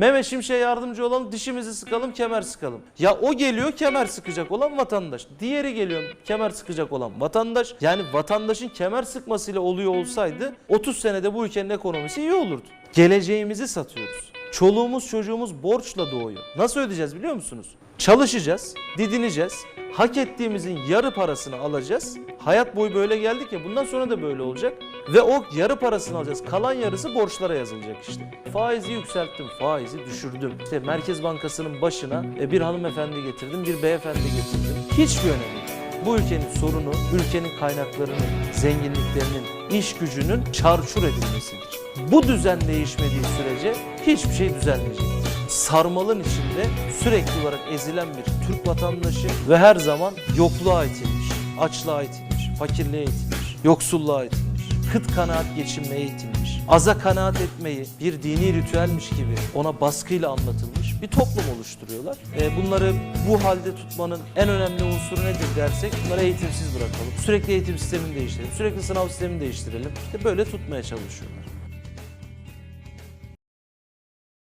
Mehmet Şimşek'e yardımcı olalım, dişimizi sıkalım, kemer sıkalım. Ya o geliyor kemer sıkacak olan vatandaş. Diğeri geliyor kemer sıkacak olan vatandaş. Yani vatandaşın kemer sıkmasıyla oluyor olsaydı 30 senede bu ülkenin ekonomisi iyi olurdu. Geleceğimizi satıyoruz. Çoluğumuz çocuğumuz borçla doğuyor. Nasıl ödeyeceğiz biliyor musunuz? Çalışacağız, didineceğiz, hak ettiğimizin yarı parasını alacağız. Hayat boyu böyle geldik ya bundan sonra da böyle olacak. Ve o yarı parasını alacağız. Kalan yarısı borçlara yazılacak işte. Faizi yükselttim, faizi düşürdüm. İşte Merkez Bankası'nın başına e, bir hanımefendi getirdim, bir beyefendi getirdim. Hiçbir önemi yok. Bu ülkenin sorunu, ülkenin kaynaklarının, zenginliklerinin, iş gücünün çarçur edilmesidir. Bu düzen değişmediği sürece hiçbir şey düzelmeyecektir. Sarmalın içinde sürekli olarak ezilen bir Türk vatandaşı ve her zaman yokluğa itilmiş, açlığa itilmiş, fakirliğe itilmiş, yoksulluğa itilmiş, kıt kanaat geçinmeye itilmiş, aza kanaat etmeyi bir dini ritüelmiş gibi ona baskıyla anlatılmış bir toplum oluşturuyorlar. E, bunları bu halde tutmanın en önemli unsuru nedir dersek bunları eğitimsiz bırakalım. Sürekli eğitim sistemini değiştirelim, sürekli sınav sistemini değiştirelim. İşte böyle tutmaya çalışıyorlar.